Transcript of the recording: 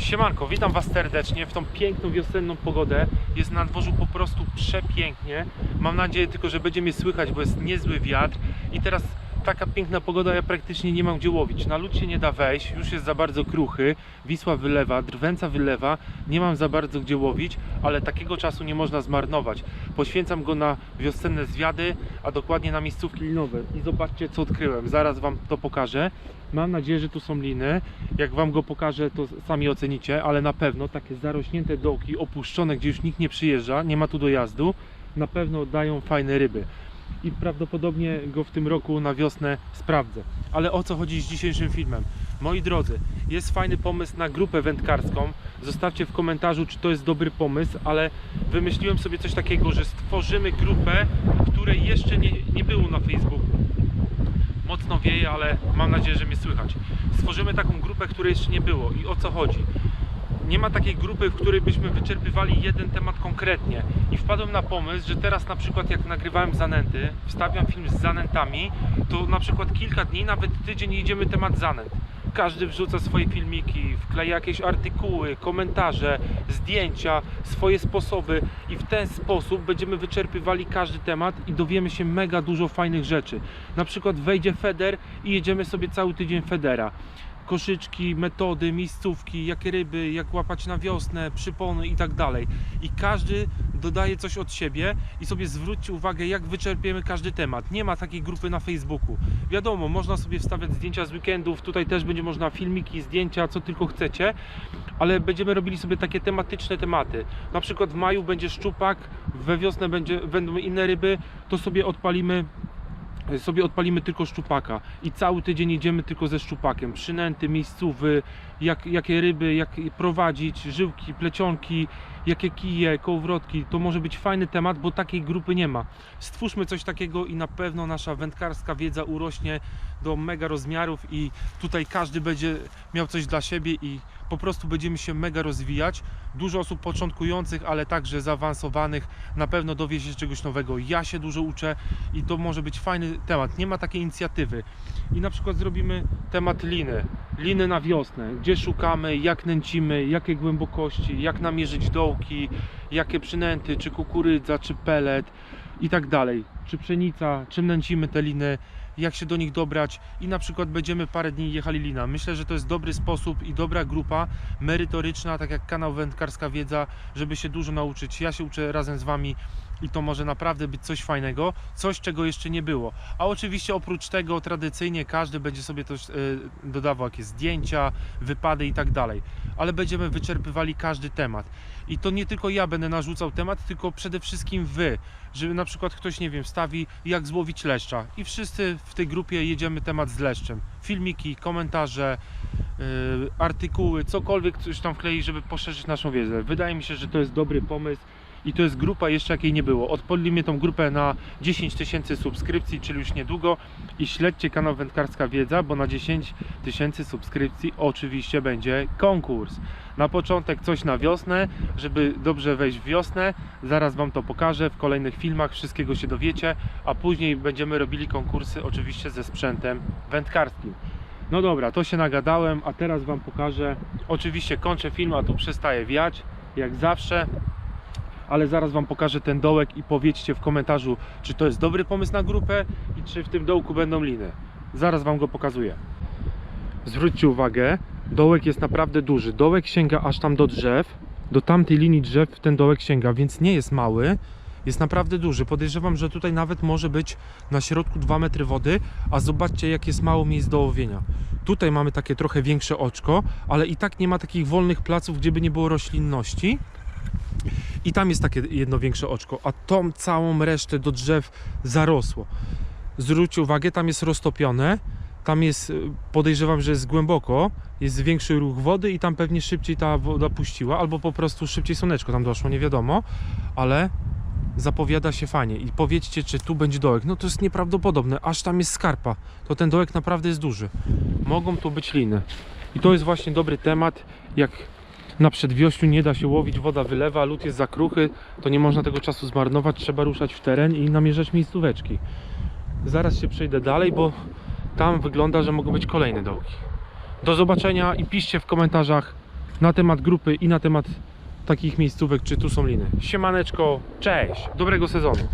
Siemanko, witam Was serdecznie w tą piękną wiosenną pogodę. Jest na dworzu po prostu przepięknie. Mam nadzieję tylko, że będzie mnie słychać, bo jest niezły wiatr. I teraz taka piękna pogoda, ja praktycznie nie mam gdzie łowić. Na lód się nie da wejść, już jest za bardzo kruchy. Wisła wylewa, drwęca wylewa. Nie mam za bardzo gdzie łowić, ale takiego czasu nie można zmarnować. Poświęcam go na wiosenne zwiady, a dokładnie na miejscówki linowe. I zobaczcie, co odkryłem. Zaraz Wam to pokażę. Mam nadzieję, że tu są liny. Jak Wam go pokażę, to sami ocenicie, ale na pewno takie zarośnięte dołki, opuszczone, gdzie już nikt nie przyjeżdża, nie ma tu dojazdu, na pewno dają fajne ryby. I prawdopodobnie go w tym roku na wiosnę sprawdzę. Ale o co chodzi z dzisiejszym filmem? Moi drodzy, jest fajny pomysł na grupę wędkarską. Zostawcie w komentarzu, czy to jest dobry pomysł, ale wymyśliłem sobie coś takiego, że stworzymy grupę, której jeszcze nie, nie było na Facebooku mocno wieje, ale mam nadzieję, że mnie słychać. Stworzymy taką grupę, której jeszcze nie było. I o co chodzi? Nie ma takiej grupy, w której byśmy wyczerpywali jeden temat konkretnie. I wpadłem na pomysł, że teraz na przykład jak nagrywałem zanęty, wstawiam film z zanętami, to na przykład kilka dni, nawet tydzień idziemy temat zanęt. Każdy wrzuca swoje filmiki, wkleja jakieś artykuły, komentarze, zdjęcia, swoje sposoby i w ten sposób będziemy wyczerpywali każdy temat i dowiemy się mega dużo fajnych rzeczy. Na przykład wejdzie Feder i jedziemy sobie cały tydzień Federa. Koszyczki, metody, miejscówki, jakie ryby, jak łapać na wiosnę, przypony i tak dalej. I każdy dodaje coś od siebie i sobie zwróćcie uwagę, jak wyczerpiemy każdy temat. Nie ma takiej grupy na Facebooku. Wiadomo, można sobie wstawiać zdjęcia z weekendów, tutaj też będzie można filmiki, zdjęcia, co tylko chcecie, ale będziemy robili sobie takie tematyczne tematy. Na przykład w maju będzie szczupak, we wiosnę będzie, będą inne ryby, to sobie odpalimy sobie odpalimy tylko szczupaka i cały tydzień jedziemy tylko ze szczupakiem. Przynęty, miejscówy, jak, jakie ryby, jak prowadzić, żyłki, plecionki, jakie kije, kołowrotki. To może być fajny temat, bo takiej grupy nie ma. Stwórzmy coś takiego i na pewno nasza wędkarska wiedza urośnie do mega rozmiarów i tutaj każdy będzie miał coś dla siebie i po prostu będziemy się mega rozwijać. Dużo osób początkujących, ale także zaawansowanych na pewno dowie się czegoś nowego. Ja się dużo uczę i to może być fajny temat. Nie ma takiej inicjatywy. I na przykład zrobimy temat liny. Liny na wiosnę. Gdzie szukamy, jak nęcimy, jakie głębokości, jak namierzyć dołki, jakie przynęty, czy kukurydza, czy pelet i tak dalej. Czy pszenica, czym nęcimy te liny, jak się do nich dobrać i na przykład będziemy parę dni jechali lina. Myślę, że to jest dobry sposób i dobra grupa, merytoryczna, tak jak kanał Wędkarska Wiedza, żeby się dużo nauczyć. Ja się uczę razem z Wami i to może naprawdę być coś fajnego, coś czego jeszcze nie było. A oczywiście oprócz tego tradycyjnie każdy będzie sobie też dodawał jakieś zdjęcia, wypady i tak dalej. Ale będziemy wyczerpywali każdy temat. I to nie tylko ja będę narzucał temat, tylko przede wszystkim Wy, że na przykład ktoś, nie wiem, stawi jak złowić leszcza i wszyscy w tej grupie jedziemy temat z leszczem. Filmiki, komentarze, yy, artykuły, cokolwiek coś tam wklei, żeby poszerzyć naszą wiedzę. Wydaje mi się, że to jest dobry pomysł i to jest grupa jeszcze jakiej nie było. Odpalimy tą grupę na 10 tysięcy subskrypcji, czyli już niedługo i śledźcie kanał Wędkarska Wiedza, bo na 10 tysięcy subskrypcji oczywiście będzie konkurs. Na początek coś na wiosnę, żeby dobrze wejść w wiosnę. Zaraz Wam to pokażę w kolejnych filmach, wszystkiego się dowiecie, a później będziemy robili konkursy oczywiście ze sprzętem wędkarskim. No dobra, to się nagadałem, a teraz Wam pokażę. Oczywiście kończę film, a tu przestaje wiać, jak zawsze. Ale zaraz Wam pokażę ten dołek i powiedzcie w komentarzu, czy to jest dobry pomysł na grupę i czy w tym dołku będą liny. Zaraz Wam go pokazuję. Zwróćcie uwagę, dołek jest naprawdę duży. Dołek sięga aż tam do drzew. Do tamtej linii drzew ten dołek sięga, więc nie jest mały. Jest naprawdę duży. Podejrzewam, że tutaj nawet może być na środku 2 metry wody, a zobaczcie jak jest mało miejsc do łowienia. Tutaj mamy takie trochę większe oczko, ale i tak nie ma takich wolnych placów, gdzie by nie było roślinności. I tam jest takie jedno większe oczko, a tą całą resztę do drzew zarosło. Zwróćcie uwagę, tam jest roztopione, tam jest, y, podejrzewam, że jest głęboko, jest większy ruch wody i tam pewnie szybciej ta woda puściła, albo po prostu szybciej słoneczko tam doszło, nie wiadomo, ale zapowiada się fajnie. I powiedzcie, czy tu będzie dołek. No to jest nieprawdopodobne, aż tam jest skarpa. To ten dołek naprawdę jest duży. Mogą tu być liny. I to jest właśnie dobry temat, jak na przedwiościu nie da się łowić, woda wylewa, lód jest za kruchy, to nie można tego czasu zmarnować, trzeba ruszać w teren i namierzać miejscóweczki. Zaraz się przejdę dalej, bo tam wygląda, że mogą być kolejne dołki. Do zobaczenia i piszcie w komentarzach, na temat grupy i na temat takich miejscówek, czy tu są liny. Siemaneczko, cześć, dobrego sezonu.